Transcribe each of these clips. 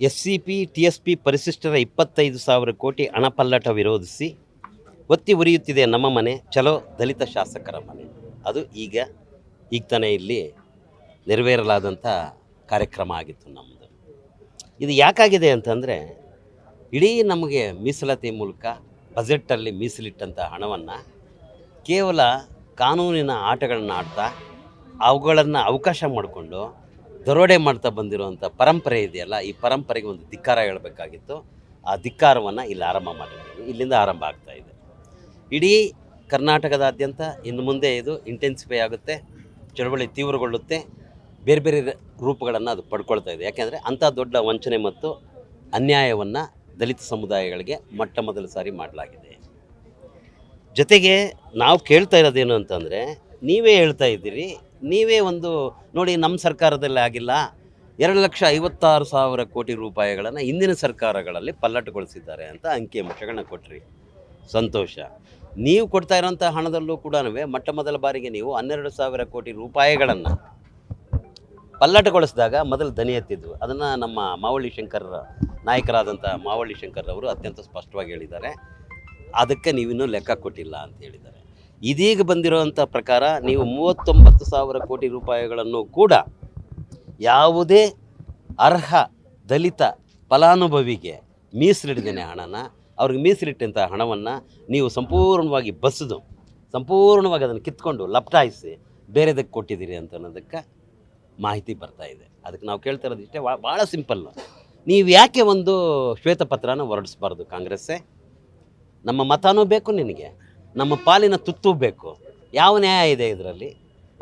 S C P T S P ಪರಿಶಿಷ್ಟರ ಇಪ್ಪತ್ತೈದು ಸಾವಿರ ಕೋಟಿ ಹಣ ಪಲ್ಲಟ ವಿರೋಧಿಸಿ ಒತ್ತಿ ಉರಿಯುತ್ತಿದೆ ನಮ್ಮ ಮನೆ. ಚಲೋ ದಲಿತ ಶಾಸಕರ ಮನೆ. ಅದು ಈಗ ಈಗ ತಾನೇ ಇಲ್ಲಿ ನೆರವೇರಲಾದಂಥ ಕಾರ್ಯಕ್ರಮ ಆಗಿತ್ತು ನಮ್ಮದು ಇದು ಯಾಕಾಗಿದೆ ಅಂತಂದರೆ, ಇಡೀ ನಮಗೆ ಮೀಸಲಾತಿ ಮೂಲಕ ಬಜೆಟ್ಟಲ್ಲಿ ಮೀಸಲಿಟ್ಟಂಥ ಹಣವನ್ನು ಕೇವಲ ಕಾನೂನಿನ ಆಟಗಳನ್ನ ಆಡ್ತಾ ಅವುಗಳನ್ನು ಅವಕಾಶ ಮಾಡಿಕೊಂಡು ದರೋಡೆ ಮಾಡ್ತಾ ಬಂದಿರುವಂಥ ಪರಂಪರೆ ಇದೆಯಲ್ಲ, ಈ ಪರಂಪರೆಗೆ ಒಂದು ಧಿಕ್ಕಾರ ಹೇಳಬೇಕಾಗಿತ್ತು. ಆ ಧಿಕ್ಕಾರವನ್ನು ಇಲ್ಲಿ ಆರಂಭ ಮಾಡಿದ್ದೀವಿ ಇಲ್ಲಿಂದ ಆರಂಭ ಆಗ್ತಾ ಇದೆ. ಇಡೀ ಕರ್ನಾಟಕದಾದ್ಯಂತ ಇನ್ನು ಮುಂದೆ ಇದು ಇಂಟೆನ್ಸಿಫೈ ಆಗುತ್ತೆ, ಚಳವಳಿ ತೀವ್ರಗೊಳ್ಳುತ್ತೆ, ಬೇರೆ ಬೇರೆ ರೂಪಗಳನ್ನು ಅದು ಪಡ್ಕೊಳ್ತಾ ಇದೆ. ಯಾಕೆಂದರೆ ಅಂಥ ದೊಡ್ಡ ವಂಚನೆ ಮತ್ತು ಅನ್ಯಾಯವನ್ನು ದಲಿತ ಸಮುದಾಯಗಳಿಗೆ ಮೊಟ್ಟ ಮೊದಲ ಸಾರಿ ಮಾಡಲಾಗಿದೆ. ಜೊತೆಗೆ ನಾವು ಕೇಳ್ತಾ ಇರೋದೇನು ಅಂತಂದರೆ, ನೀವೇ ಹೇಳ್ತಾ ಇದ್ದೀರಿ ನೀವೇ ಒಂದು ನೋಡಿ ನಮ್ಮ ಸರ್ಕಾರದಲ್ಲಿ ಆಗಿಲ್ಲ. ಎರಡು ಲಕ್ಷ ಐವತ್ತಾರು ಸಾವಿರ ಕೋಟಿ ರೂಪಾಯಿಗಳನ್ನು ಹಿಂದಿನ ಸರ್ಕಾರಗಳಲ್ಲಿ ಪಲ್ಲಟಗೊಳಿಸಿದ್ದಾರೆ ಅಂತ ಅಂಕಿಅಂಶಗಳನ್ನ ಕೊಟ್ರಿ. ಸಂತೋಷ. ನೀವು ಕೊಡ್ತಾ ಇರೋಂಥ ಹಣದಲ್ಲೂ ಕೂಡ ಮೊಟ್ಟ ಮೊದಲ ಬಾರಿಗೆ ನೀವು ಹನ್ನೆರಡು ಸಾವಿರ ಕೋಟಿ ರೂಪಾಯಿಗಳನ್ನು ಪಲ್ಲಟಗೊಳಿಸಿದಾಗ ಮೊದಲು ದನಿ ಎತ್ತಿದ್ವು ಅದನ್ನು ನಮ್ಮ ಮಾವಳ್ಳಿ ಶಂಕರ್ ನಾಯಕರಾದಂಥ ಮಾವಳ್ಳಿ ಶಂಕರ್ ಅವರು ಅತ್ಯಂತ ಸ್ಪಷ್ಟವಾಗಿ ಹೇಳಿದ್ದಾರೆ. ಅದಕ್ಕೆ ನೀವಿನ್ನೂ ಲೆಕ್ಕ ಕೊಟ್ಟಿಲ್ಲ ಅಂತ ಹೇಳಿದ್ದಾರೆ. ಇದೀಗ ಬಂದಿರೋವಂಥ ಪ್ರಕಾರ ನೀವು ಮೂವತ್ತೊಂಬತ್ತು ಸಾವಿರ ಕೋಟಿ ರೂಪಾಯಿಗಳನ್ನು ಕೂಡ ಯಾವುದೇ ಅರ್ಹ ದಲಿತ ಫಲಾನುಭವಿಗೆ ಮೀಸಲಿಡ್ದೇನೆ ಹಣನ, ಅವ್ರಿಗೆ ಮೀಸಲಿಟ್ಟಂಥ ಹಣವನ್ನು ನೀವು ಸಂಪೂರ್ಣವಾಗಿ ಬಸಿದು, ಸಂಪೂರ್ಣವಾಗಿ ಅದನ್ನು ಕಿತ್ಕೊಂಡು ಲಪ್ಟಾಯಿಸಿ ಬೇರೆದಕ್ಕೆ ಕೊಟ್ಟಿದ್ದೀರಿ ಅಂತ ಅನ್ನೋದಕ್ಕೆ ಮಾಹಿತಿ ಬರ್ತಾ ಇದೆ. ಅದಕ್ಕೆ ನಾವು ಕೇಳ್ತಾ ಇರೋದು ಇಷ್ಟೇ ಭಾಳ- ಸಿಂಪಲ್. ನೀವು ಯಾಕೆ ಒಂದು ಶ್ವೇತಪತ್ರನ ಹೊರಡಿಸ್ಬಾರ್ದು ಕಾಂಗ್ರೆಸ್ಸೇ? ನಮ್ಮ ಮತನೂ ಬೇಕು ನಿನಗೆ. ನಮ್ಮ ಪಾಲಿನ ತುತ್ತು ಬೇಕು. ಯಾವ ನ್ಯಾಯ ಇದೆ ಇದರಲ್ಲಿ?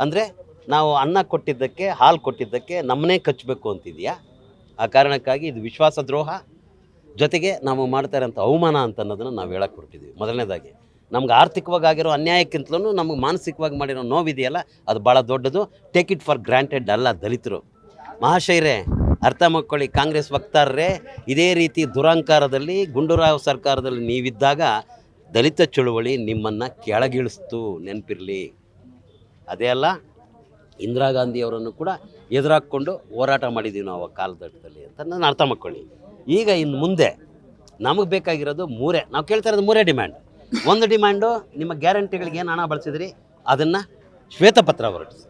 ಅಂದರೆ ನಾವು ಅನ್ನ ಕೊಟ್ಟಿದ್ದಕ್ಕೆ, ಹಾಲು ಕೊಟ್ಟಿದ್ದಕ್ಕೆ ನಮ್ಮನ್ನೇ ಕಚ್ಚಬೇಕು ಅಂತಿದೆಯಾ? ಆ ಕಾರಣಕ್ಕಾಗಿ ಇದು ವಿಶ್ವಾಸ ದ್ರೋಹ ಜೊತೆಗೆ ನಾವು ಮಾಡ್ತಾ ಇರೋಂಥ ಅವಮಾನ ಅಂತ ಅನ್ನೋದನ್ನು ನಾವು ಹೇಳಕ್ಕೆ ಹೊರಟಿದ್ದೀವಿ ಮೊದಲನೇದಾಗಿ, ನಮ್ಗೆ ಆರ್ಥಿಕವಾಗಿ ಆಗಿರೋ ಅನ್ಯಾಯಕ್ಕಿಂತಲೂ ನಮಗೆ ಮಾನಸಿಕವಾಗಿ ಮಾಡಿರೋ ನೋವಿದೆಯಲ್ಲ, ಅದು ಭಾಳ ದೊಡ್ಡದು. ಟೇಕ್ ಇಟ್ ಫಾರ್ ಗ್ರಾಂಟೆಡ್ ಅಲ್ಲ ದಲಿತರು. ಮಹಾಶೈರೇ, ಅರ್ಥ ಮಾಡ್ಕೊಳ್ಳಿ, ಕಾಂಗ್ರೆಸ್ ವಕ್ತಾರರೇ, ಇದೇ ರೀತಿ ದುರಂಕಾರದಲ್ಲಿ, ಗುಂಡೂರಾವ್ ಸರ್ಕಾರದಲ್ಲಿ ನೀವಿದ್ದಾಗ ದಲಿತ ಚಳುವಳಿ ನಿಮ್ಮನ್ನು ಕೆಳಗಿಳಿಸ್ತು ನೆನಪಿರಲಿ. ಅದೇ ಅಲ್ಲ, ಇಂದಿರಾ ಗಾಂಧಿಯವರನ್ನು ಕೂಡ ಎದುರಾಕ್ಕೊಂಡು ಹೋರಾಟ ಮಾಡಿದ್ದೀವಿ ನಾವು ಆ ಕಾಲಘಟ್ಟದಲ್ಲಿ ಅಂತ ನಾನು ಅರ್ಥ ಮಾಡ್ಕೊಳ್ಳಿ. ಈಗ ಇನ್ನು ಮುಂದೆ ನಮಗೆ ಬೇಕಾಗಿರೋದು ಮೂರೇ, ನಾವು ಕೇಳ್ತಾ ಇರೋದು ಮೂರೇ ಡಿಮ್ಯಾಂಡ್. ಒಂದು ಡಿಮ್ಯಾಂಡು ನಿಮ್ಮ ಗ್ಯಾರಂಟಿಗಳಿಗೆ ಏನು ಹಣ ಬಳಸಿದ್ರಿ? ಅದನ್ನು ಶ್ವೇತಪತ್ರ ಹೊರಡಿಸಿ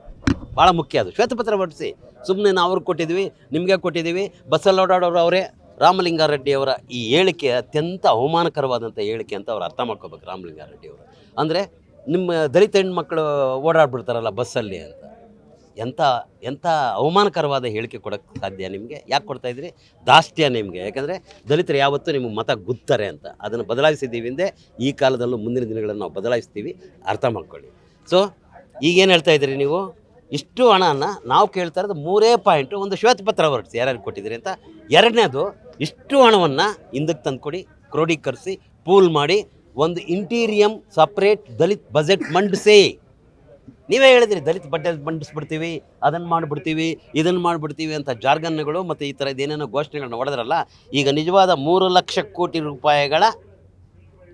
ಭಾಳ ಮುಖ್ಯ ಅದು. ಶ್ವೇತಪತ್ರ ಹೊರಡಿಸಿ ಸುಮ್ಮನೆ ನಾವು ಅವ್ರಿಗೆ ಕೊಟ್ಟಿದ್ವಿ ನಿಮಗೆ ಕೊಟ್ಟಿದ್ದೀವಿ, ಬಸ್ಸಲ್ಲಿ ಓಡಾಡೋರು ಅವರೇ. ರಾಮಲಿಂಗಾರೆಡ್ಡಿ ಅವರ ಈ ಹೇಳಿಕೆ ಅತ್ಯಂತ ಅವಮಾನಕರವಾದಂಥ ಹೇಳಿಕೆ ಅಂತ ಅವ್ರು ಅರ್ಥ ಮಾಡ್ಕೋಬೇಕು ರಾಮಲಿಂಗಾರೆಡ್ಡಿಯವರು. ಅಂದರೆ ನಿಮ್ಮ ದಲಿತ ಹೆಣ್ಮಕ್ಳು ಓಡಾಡ್ಬಿಡ್ತಾರಲ್ಲ ಬಸ್ಸಲ್ಲಿ ಅಂತ. ಎಂಥ ಎಂಥ ಅವಮಾನಕರವಾದ ಹೇಳಿಕೆ ಕೊಡೋಕ್ಕೆ ಸಾಧ್ಯ ನಿಮಗೆ? ಯಾಕೆ ಕೊಡ್ತಾ ಇದ್ರಿ? ದಾಷ್ಟ್ಯ ನಿಮಗೆ. ಯಾಕಂದರೆ ದಲಿತರು ಯಾವತ್ತೂ ನಿಮಗೆ ಮತ ಗುತ್ತಾರೆ ಅಂತ. ಅದನ್ನು ಬದಲಾಯಿಸಿದ್ದೀವಿ ಹಿಂದೆ ಈ ಕಾಲದಲ್ಲೂ ಮುಂದಿನ ದಿನಗಳನ್ನು ನಾವು ಬದಲಾಯಿಸ್ತೀವಿ. ಅರ್ಥ ಮಾಡ್ಕೊಳ್ಳಿ. ಸೊ ಈಗೇನು ಹೇಳ್ತಾ ಇದ್ದೀರಿ ನೀವು? ಇಷ್ಟು ಹಣನ ನಾವು ಕೇಳ್ತಾ ಇರೋದು ಮೂರೇ ಪಾಯಿಂಟು ಒಂದು ಶ್ವೇತಪತ್ರ ಹೊರಡಿಸಿ ಯಾರ್ಯಾರು ಕೊಟ್ಟಿದ್ದೀರಿ ಅಂತ? ಎರಡನೇದು ಇಷ್ಟು ಹಣವನ್ನು ಹಿಂದಕ್ಕೆ ತಂದುಕೊಡಿ, ಕ್ರೋಢೀಕರಿಸಿ, ಪೂಲ್ ಮಾಡಿ, ಒಂದು ಇಂಟೀರಿಯಂ ಸಪ್ರೇಟ್ ದಲಿತ್ ಬಜೆಟ್ ಮಂಡಿಸಿ. ನೀವೇ ಹೇಳಿದ್ರಿ, ದಲಿತ ಬಜೆಟ್ ಮಂಡಿಸ್ಬಿಡ್ತೀವಿ ಅದನ್ನು ಮಾಡಿಬಿಡ್ತೀವಿ ಇದನ್ನು ಮಾಡಿಬಿಡ್ತೀವಿ ಅಂತ ಜಾರ್ಗನ್ಗಳು ಮತ್ತು ಈ ಥರದ್ದು ಏನೇನೋ ಘೋಷಣೆಗಳನ್ನ ಹೊಡೆದ್ರಲ್ಲ, ಈಗ ನಿಜವಾದ ಮೂರು ಲಕ್ಷ ಕೋಟಿ ರೂಪಾಯಿಗಳ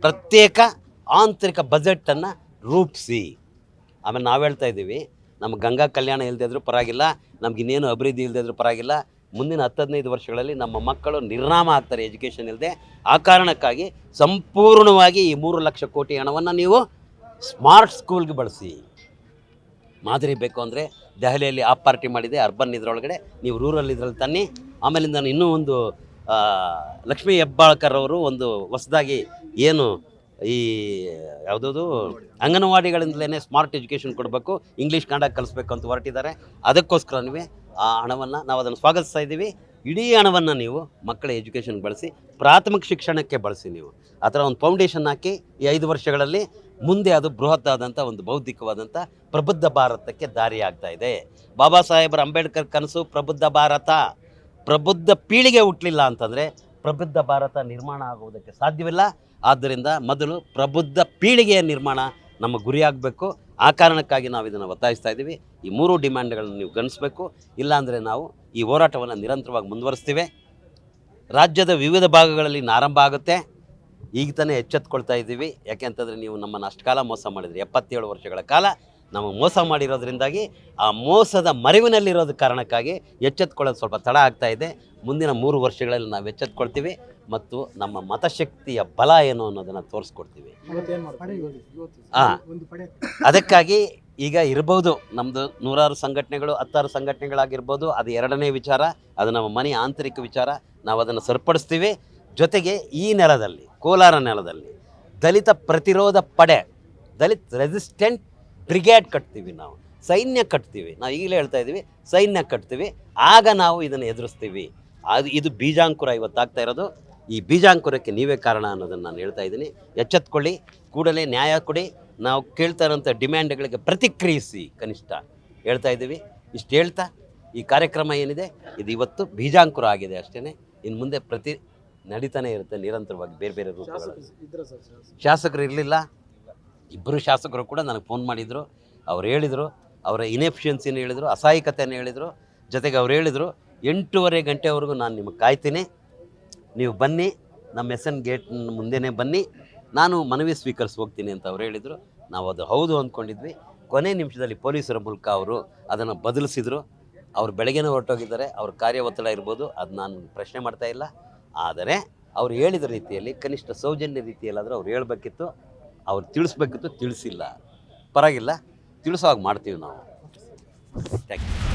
ಪ್ರತ್ಯೇಕ ಆಂತರಿಕ ಬಜೆಟನ್ನು ರೂಪಿಸಿ. ಆಮೇಲೆ ನಾವು ಹೇಳ್ತಾ ಇದ್ದೀವಿ ನಮ್ಮ ಗಂಗಾ ಕಲ್ಯಾಣ ಇಲ್ಲದೆ ಇದ್ರೂ ಪರವಾಗಿಲ್ಲ, ನಮ್ಗೆ ಇನ್ನೇನು ಅಭಿವೃದ್ಧಿ ಇಲ್ಲದೆ ಇದ್ರೂ ಪರವಾಗಿಲ್ಲ ಮುಂದಿನ ಹತ್ತು ಹದಿನೈದು ವರ್ಷಗಳಲ್ಲಿ ನಮ್ಮ ಮಕ್ಕಳು ನಿರ್ನಾಮ ಆಗ್ತಾರೆ ಎಜುಕೇಷನ್ ಇಲ್ಲದೆ. ಆ ಕಾರಣಕ್ಕಾಗಿ ಸಂಪೂರ್ಣವಾಗಿ ಈ ಮೂರು ಲಕ್ಷ ಕೋಟಿ ಹಣವನ್ನು ನೀವು ಸ್ಮಾರ್ಟ್ ಸ್ಕೂಲ್ಗೆ ಬಳಸಿ. ಮಾದರಿ ಬೇಕು ಅಂದರೆ ದೆಹಲಿಯಲ್ಲಿ ಆ ಪಾರ್ಟಿ ಮಾಡಿದೆ, ಅರ್ಬನ್ ಇದರೊಳಗಡೆ. ನೀವು ರೂರಲ್ ಇದರಲ್ಲಿ ತನ್ನಿ. ಆಮೇಲಿಂದ ಇನ್ನೂ ಒಂದು ಲಕ್ಷ್ಮೀ ಹೆಬ್ಬಾಳ್ಕರ್ ಅವರು ಒಂದು ಹೊಸದಾಗಿ ಏನು ಈ, ಯಾವುದದು? ಅಂಗನವಾಡಿಗಳಿಂದಲೇ ಸ್ಮಾರ್ಟ್ ಎಜುಕೇಷನ್ ಕೊಡಬೇಕು, ಇಂಗ್ಲೀಷ್ ಕನ್ನಡ ಕಲಿಸ್ಬೇಕು ಅಂತ ಹೊರಟಿದ್ದಾರೆ. ಅದಕ್ಕೋಸ್ಕರವೇ ಆ ಹಣವನ್ನು ನಾವು ಅದನ್ನು ಸ್ವಾಗತಿಸ್ತಾ ಇದ್ದೀವಿ. ಇಡೀ ಹಣವನ್ನು ನೀವು ಮಕ್ಕಳ ಎಜುಕೇಷನ್ ಬಳಸಿ, ಪ್ರಾಥಮಿಕ ಶಿಕ್ಷಣಕ್ಕೆ ಬಳಸಿ ನೀವು. ಆ ಥರ ಒಂದು ಫೌಂಡೇಶನ್ ಹಾಕಿ ಈ ಐದು ವರ್ಷಗಳಲ್ಲಿ ಮುಂದೆ ಅದು ಬೃಹತ್ತಾದಂಥ ಒಂದು ಬೌದ್ಧಿಕವಾದಂಥ ಪ್ರಬುದ್ಧ ಭಾರತಕ್ಕೆ ದಾರಿ ಆಗ್ತಾ ಇದೆ. ಬಾಬಾ ಸಾಹೇಬರ ಅಂಬೇಡ್ಕರ್ ಕನಸು ಪ್ರಬುದ್ಧ ಭಾರತ. ಪ್ರಬುದ್ಧ ಪೀಳಿಗೆ ಹುಟ್ಟಲಿಲ್ಲ ಅಂತಂದರೆ ಪ್ರಬುದ್ಧ ಭಾರತ ನಿರ್ಮಾಣ ಆಗುವುದಕ್ಕೆ ಸಾಧ್ಯವಿಲ್ಲ. ಆದ್ದರಿಂದ ಮೊದಲು ಪ್ರಬುದ್ಧ ಪೀಳಿಗೆಯ ನಿರ್ಮಾಣ ನಮ್ಮ ಗುರಿಯಾಗಬೇಕು. ಆ ಕಾರಣಕ್ಕಾಗಿ ನಾವು ಇದನ್ನು ಒತ್ತಾಯಿಸ್ತಾ ಇದ್ದೀವಿ. ಈ ಮೂರು ಡಿಮ್ಯಾಂಡ್ಗಳನ್ನು ನೀವು ಗಣಿಸಬೇಕು ಇಲ್ಲಾಂದರೆ ನಾವು ಈ ಹೋರಾಟವನ್ನು ನಿರಂತರವಾಗಿ ಮುಂದುವರಿಸ್ತೀವಿ. ರಾಜ್ಯದ ವಿವಿಧ ಭಾಗಗಳಲ್ಲಿ ನಾರಂಭ ಆಗುತ್ತೆ. ಈಗ ತಾನೇ ಎಚ್ಚೆತ್ಕೊಳ್ತಾ ಇದ್ದೀವಿ. ಯಾಕೆ ಅಂತಂದರೆ ನೀವು ನಮ್ಮನ್ನು ಅಷ್ಟು ಕಾಲ ಮೋಸ ಮಾಡಿದ್ರಿ. ಎಪ್ಪತ್ತೇಳು ವರ್ಷಗಳ ಕಾಲ. ನಮಗೆ ಮೋಸ ಮಾಡಿರೋದ್ರಿಂದಾಗಿ ಆ ಮೋಸದ ಮರಿವಿನಲ್ಲಿರೋದ ಕಾರಣಕ್ಕಾಗಿ ಎಚ್ಚೆತ್ಕೊಳ್ಳೋದು ಸ್ವಲ್ಪ ತಡ ಆಗ್ತಾ ಇದೆ. ಮುಂದಿನ ಮೂರು ವರ್ಷಗಳಲ್ಲಿ ನಾವು ಎಚ್ಚೆತ್ಕೊಳ್ತೀವಿ ಮತ್ತು ನಮ್ಮ ಮತಶಕ್ತಿಯ ಬಲ ಏನು ಅನ್ನೋದನ್ನು ತೋರಿಸ್ಕೊಡ್ತೀವಿ. ಹಾಂ ಅದಕ್ಕಾಗಿ ಈಗ ಇರ್ಬೋದು ನಮ್ಮದು ನೂರಾರು ಸಂಘಟನೆಗಳು, ಹತ್ತಾರು ಸಂಘಟನೆಗಳಾಗಿರ್ಬೋದು, ಅದು ಎರಡನೇ ವಿಚಾರ, ಅದು ನಮ್ಮ ಮನೆಯ ಆಂತರಿಕ ವಿಚಾರ. ನಾವು ಅದನ್ನು ಸರಿಪಡಿಸ್ತೀವಿ. ಜೊತೆಗೆ ಈ ನೆಲದಲ್ಲಿ, ಕೋಲಾರ ನೆಲದಲ್ಲಿ ದಲಿತ ಪ್ರತಿರೋಧ ಪಡೆ, ದಲಿತ್ ರೆಸಿಸ್ಟೆಂಟ್ ಬ್ರಿಗೇಡ್ ಕಟ್ತೀವಿ ನಾವು ಸೈನ್ಯ ಕಟ್ತೀವಿ. ನಾವು ಈಗಲೇ ಹೇಳ್ತಾ ಇದ್ದೀವಿ ಸೈನ್ಯ ಕಟ್ತೀವಿ ಆಗ ನಾವು ಇದನ್ನು ಎದುರಿಸ್ತೀವಿ. ಅದು ಇದು ಬೀಜಾಂಕುರ ಇವತ್ತಾಗ್ತಾ ಇರೋದು. ಈ ಬೀಜಾಂಕುರಕ್ಕೆ ನೀವೇ ಕಾರಣ ಅನ್ನೋದನ್ನು ನಾನು ಹೇಳ್ತಾ ಇದ್ದೀನಿ. ಎಚ್ಚೆತ್ಕೊಳ್ಳಿ ಕೂಡಲೇ ನ್ಯಾಯ ಕೊಡಿ. ನಾವು ಕೇಳ್ತಾ ಇರೋಂಥ ಡಿಮ್ಯಾಂಡ್ಗಳಿಗೆ ಪ್ರತಿಕ್ರಿಯಿಸಿ ಕನಿಷ್ಠ. ಹೇಳ್ತಾ ಇದ್ದೀವಿ. ಇಷ್ಟು ಹೇಳ್ತಾ ಈ ಕಾರ್ಯಕ್ರಮ ಏನಿದೆ ಇದು ಇವತ್ತು ಬೀಜಾಂಕುರ ಆಗಿದೆ ಅಷ್ಟೇ ಇನ್ನು ಮುಂದೆ ಪ್ರತಿ ನಡೀತಾನೆ ಇರುತ್ತೆ ನಿರಂತರವಾಗಿ ಬೇರೆ ಬೇರೆ ರೂಪಗಳಲ್ಲಿ. ಶಾಸಕರು ಇರಲಿಲ್ಲ. ಇಬ್ಬರು ಶಾಸಕರು ಕೂಡ ನನಗೆ ಫೋನ್ ಮಾಡಿದರು. ಅವ್ರು ಹೇಳಿದರು, ಅವರ ಇನೆಫಿಷಿಯನ್ಸಿನ ಹೇಳಿದರು ಅಸಹಾಯಕತೆಯನ್ನು ಹೇಳಿದರು. ಜೊತೆಗೆ ಅವ್ರು ಹೇಳಿದರು, ಎಂಟೂವರೆ ಗಂಟೆವರೆಗೂ ನಾನು ನಿಮಗೆ ಕಾಯ್ತೀನಿ. ನೀವು ಬನ್ನಿ, ನಮ್ಮ ಎಸ್ ಎನ್ ಗೇಟ್ ಮುಂದೆನೇ ಬನ್ನಿ. ನಾನು ಮನವಿ ಸ್ವೀಕರಿಸಿ ಹೋಗ್ತೀನಿ ಅಂತ ಅವ್ರು ಹೇಳಿದರು. ನಾವು ಅದು ಹೌದು ಅಂದ್ಕೊಂಡಿದ್ವಿ. ಕೊನೆ ನಿಮಿಷದಲ್ಲಿ ಪೊಲೀಸರ ಮೂಲಕ ಅವರು ಅದನ್ನು ಬದಲಿಸಿದರು. ಅವ್ರು ಬೆಳಗ್ಗೆನೇ ಹೊರಟೋಗಿದ್ದಾರೆ. ಅವ್ರ ಕಾರ್ಯ ಒತ್ತಡ ಇರ್ಬೋದು, ಅದು ನಾನು ಪ್ರಶ್ನೆ ಮಾಡ್ತಾ ಇಲ್ಲ. ಆದರೆ, ಅವ್ರು ಹೇಳಿದ ರೀತಿಯಲ್ಲಿ, ಕನಿಷ್ಠ ಸೌಜನ್ಯ ರೀತಿಯಲ್ಲಾದರೂ ಅವ್ರು ಹೇಳಬೇಕಿತ್ತು. ಅವ್ರು ತಿಳಿಸ್ಬೇಕಿತ್ತು ತಿಳಿಸಿಲ್ಲ. ಪರವಾಗಿಲ್ಲ ತಿಳಿಸೋವಾಗ ಮಾಡ್ತೀವಿ ನಾವು. Thank you